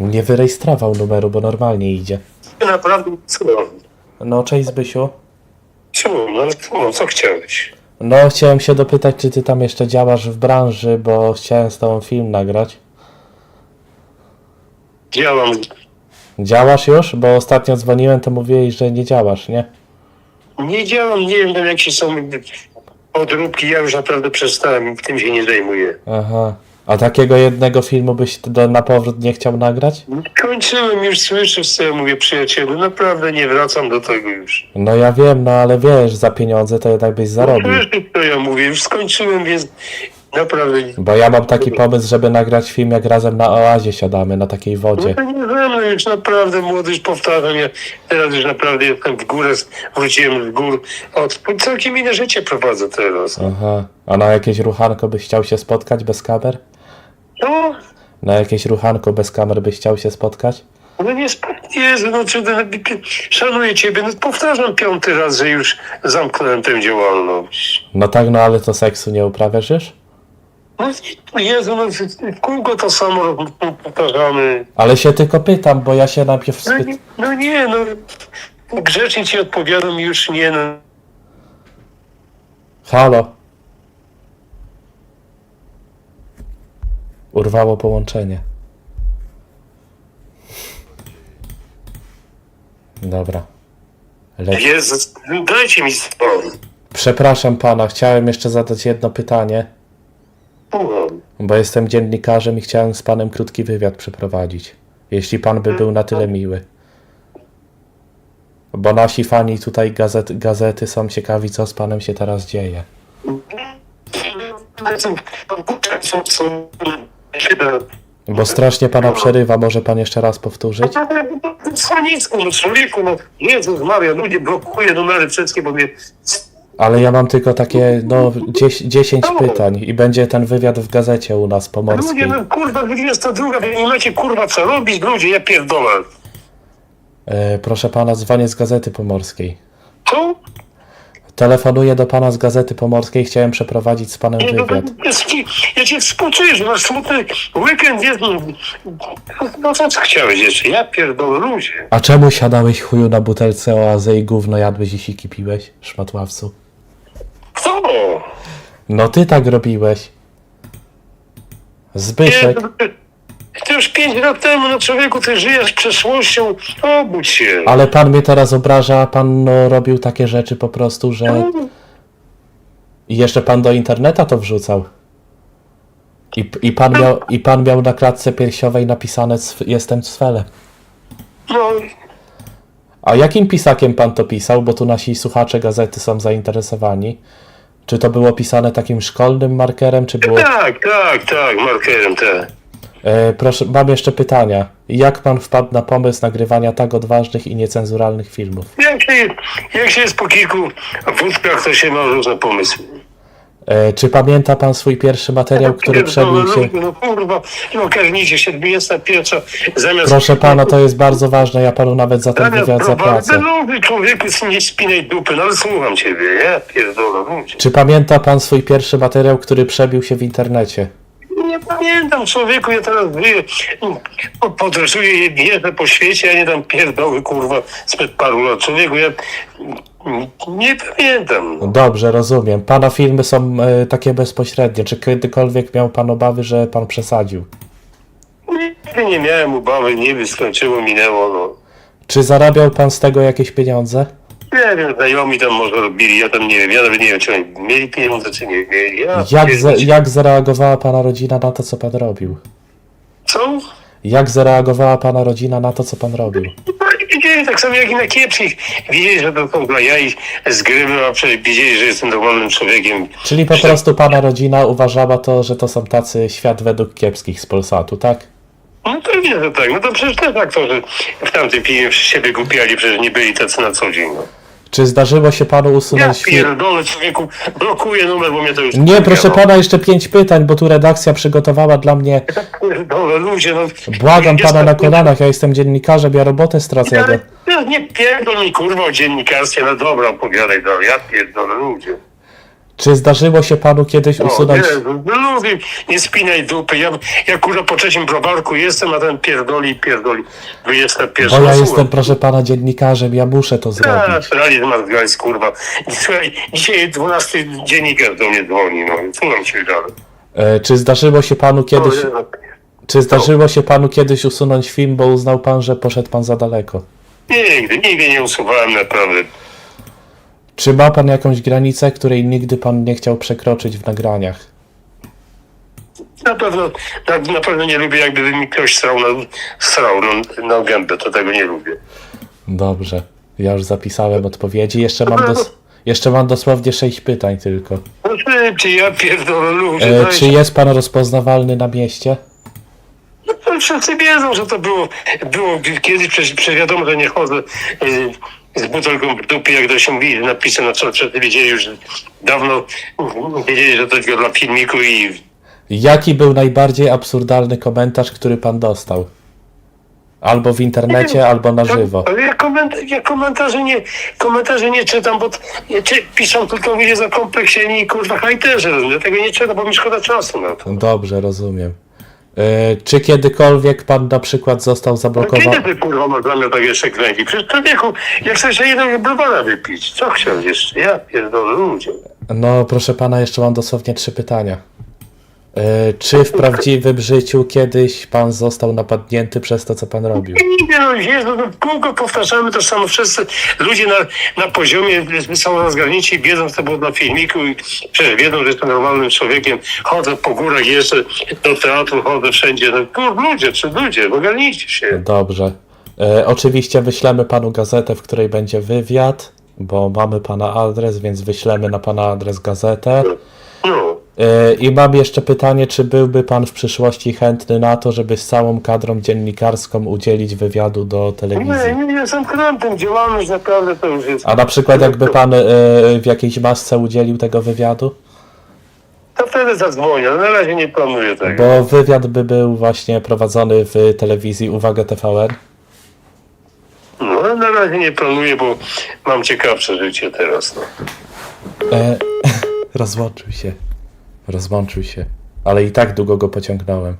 Nie wyrejestrował numeru, bo normalnie idzie. Naprawdę co? No, cześć Zbysiu. Co? No ale co, co chciałeś? No, chciałem się dopytać, czy ty tam jeszcze działasz w branży, bo chciałem z tobą film nagrać. Działam. Działasz już? Bo ostatnio dzwoniłem, to mówiłeś, że nie działasz, nie? Nie działam, nie wiem tam jakie są podróbki, ja już naprawdę przestałem, tym się nie zajmuję. Aha. A takiego jednego filmu byś do, na powrót nie chciał nagrać? Kończyłem już, słyszysz co ja mówię przyjacielu, naprawdę nie wracam do tego już. No ja wiem, no ale wiesz, za pieniądze to jednak byś zarobił. Słyszysz co ja mówię, już skończyłem, więc naprawdę... Bo ja mam taki pomysł, żeby nagrać film, jak razem na oazie siadamy, na takiej No wodzie. to nie ze mną już naprawdę młody, już powtarzam, ja teraz już naprawdę jestem w górę, wróciłem z gór, od, całkiem inne życie prowadzę teraz. Aha. A na jakieś ruchanko byś chciał się spotkać bez kamer? No, Na jakieś ruchanko bez kamer byś chciał się spotkać? No nie Jezu, no czy szanuję ciebie, no powtarzam piąty raz, że już zamknąłem tę działalność. No tak, no ale to seksu nie uprawiasz już? No Jezu, no w kółko to samo powtarzamy. Ale się tylko pytam, bo ja się najpierw No, spyt... nie- no nie, no grzecznie ci odpowiadam już nie, no. Halo? Urwało połączenie. Dobra. Leć. Jezu, dajcie mi spokój. Przepraszam pana, chciałem jeszcze zadać jedno pytanie, Słucham. bo jestem dziennikarzem i chciałem z panem krótki wywiad przeprowadzić. Jeśli pan by był na tyle miły. Bo nasi fani tutaj gazet, gazety są ciekawi, co z panem się teraz dzieje. Są, są, Bo strasznie pana przerywa, może pan jeszcze raz powtórzyć? Słonicku, no człowieku, no Jezus Maria, ludzie blokuje numery wszystkie, bo mnie... Ale ja mam tylko takie, no, 10 pytań i będzie ten wywiad w gazecie u nas Ludzie, pomorskiej. no kurwa, 22, wy nie macie kurwa co robić, ludzie, ja pierdolę. E, proszę pana, dzwonię z gazety pomorskiej. Telefonuję do pana z gazety pomorskiej, chciałem przeprowadzić z panem no, wywiad. jest ci, ja cię współczuję, że masz smutny weekend, jest, no, co, co chciałeś jeszcze? Ja pierdolę, ludzie. A czemu siadałeś chuju na butelce oazy i gówno jadłeś i siki piłeś, szmatławcu? Co? No ty tak robiłeś. Zbyszek. no, ty- już pięć lat temu, no człowieku, ty żyjesz przeszłością, obudź się. Ale pan mnie teraz obraża, a pan no, robił takie rzeczy po prostu, że... I jeszcze pan do interneta to wrzucał. I, i, pan, miał, I pan miał na klatce piersiowej napisane jestem cwelem. No, A jakim pisakiem pan to pisał? Bo tu nasi słuchacze gazety są zainteresowani. Czy to było pisane takim szkolnym markerem, czy było... tak, tak, tak, markerem, tak. E, proszę, mam jeszcze pytania. Jak pan wpadł na pomysł nagrywania tak odważnych i niecenzuralnych filmów? Jak się, jak się jest po kilku wódkach, to się ma różne pomysły. E, czy pamięta pan swój pierwszy materiał, który Pierdolę, przebił się... ludzie, No kurwa, nie ogarnijcie się, 21 zamiast... Proszę pana, to jest bardzo ważne, ja panu nawet za ten wywiad zapłacę. ludzie, człowieku, nie spinaj dupy, no ale słucham ciebie, ja pierdolę, ludzie. Czy pamięta pan swój pierwszy materiał, który przebił się w internecie? Nie pamiętam, człowieku, ja teraz żyję, no, podróżuję, jeżdżę po świecie, a nie tam pierdoły, kurwa, sprzed paru lat. Człowieku, ja nie pamiętam. Dobrze, rozumiem. Pana filmy są e, takie bezpośrednie. Czy kiedykolwiek miał pan obawy, że pan przesadził? Nigdy nie miałem obawy, nie skończyło, minęło, no. Czy zarabiał pan z tego jakieś pieniądze? Nie wiem, znajomi tam może robili, ja tam nie wiem, ja nawet nie wiem, czy oni mieli pieniądze, czy nie mieli. Ja Jak, za, jak zareagowała pana rodzina na to, co pan robił? Co? Jak zareagowała pana rodzina na to, co pan robił? I Widzieli tak samo jak i na kiepskich. Widzieli, że to są dla jaj z gry, a przecież widzieli, że jestem dowolnym człowiekiem. Czyli po prostu pana rodzina uważała to, że to są tacy świat według kiepskich z Polsatu, tak? No pewnie, że tak. No to przecież też aktorzy w tamtym filmie przy siebie głupiali, przecież nie byli tacy na co dzień. No. Czy zdarzyło się panu Ja usunąć film? pierdolę człowieku, blokuję numer, bo mnie to już... Nie, proszę pana, jeszcze pięć pytań, bo tu redakcja przygotowała dla mnie. Pierdolę, ludzie, no... Błagam pana na tak- kolanach, ja jestem dziennikarzem, ja robotę stracę. Ale ja nie pierdol mi kurwa o dziennikarstwie, no dobra, opowiadaj dalej, ja pierdolę, ludzie. Czy zdarzyło się panu kiedyś usunąć... Jezu, no lubię, nie spinaj dupy. Ja, ja kurwa po trzecim browarku jestem, a ten pierdoli, pierdoli. 21 Bo ja jestem, proszę pana, dziennikarzem, ja muszę to zrobić. Realizm Mazgajs, kurwa. Słuchaj, dzisiaj 12 dziennikarz do mnie dzwoni, no. Słucham cię dalej. E, czy zdarzyło się panu kiedyś... O, Jezu. Czy zdarzyło się panu kiedyś usunąć film, bo uznał pan, że poszedł pan za daleko? Nigdy, nigdy nie usuwałem naprawdę. Czy ma pan jakąś granicę, której nigdy pan nie chciał przekroczyć w nagraniach? Na pewno, na, na pewno nie lubię, jakby mi ktoś strał na, strał na, na gębę, to tego nie lubię. Dobrze, ja już zapisałem odpowiedzi. Jeszcze mam, dos- jeszcze mam dosłownie sześć pytań tylko. No szybciej, ja pierdolę ludzie. E, dajcie. czy jest pan rozpoznawalny na mieście? No to wszyscy wiedzą, że to było, było kiedyś, przecież, przecież wiadomo, że nie chodzę y, z butelką w dupie, jak to się mówi, napisy na czole, wszyscy wiedzieli już dawno, wiedzieli, że to tylko dla filmiku i Jaki był najbardziej absurdalny komentarz, który pan dostał? Albo w internecie, albo na żywo. Ja, koment, ja komentarzy nie, komentarzy nie czytam, bo czy, piszą tylko ludzie zakompleksieni i kurwa hajterzy, rozumiem? Ja tego nie czytam, bo mi szkoda czasu na to. Dobrze, rozumiem. E, czy kiedykolwiek pan na przykład został No zablokowany? kiedy ty kurwa masz zamiar tak jeszcze kręcić? Przecież człowieku, jak chcesz jedną browara wypić, co chciał jeszcze? Ja pierdolę ludzie. No, proszę pana, jeszcze mam dosłownie trzy pytania. E, czy w prawdziwym życiu kiedyś pan został napadnięty przez to, co pan robił? Nie no, Jezu, no długo powtarzamy to samo wszyscy. Ludzie na, na poziomie są rozgarnięci i wiedzą, co to było na filmiku i przecież wiedzą, że jestem normalnym człowiekiem. Chodzę po górach, jeszcze do teatru, chodzę wszędzie. No kur, ludzie, czy ludzie, ogarnijcie się. Dobrze. E, oczywiście wyślemy panu gazetę, w której będzie wywiad, bo mamy pana adres, więc wyślemy na pana adres gazetę. No. E, I mam jeszcze pytanie, czy byłby pan w przyszłości chętny na to, żeby z całą kadrą dziennikarską udzielić wywiadu do telewizji? Nie, nie, jestem krantem, działalność naprawdę to już jest. A na przykład jakby pan e, w jakiejś masce udzielił tego wywiadu? To wtedy zadzwonię, ale na razie nie planuję tego. Bo wywiad by był właśnie prowadzony w telewizji Uwaga TVN. No, ale na razie nie planuję, bo mam ciekawsze życie teraz. No. E, rozłączył się. Rozłączył się. Ale i tak długo go pociągnąłem.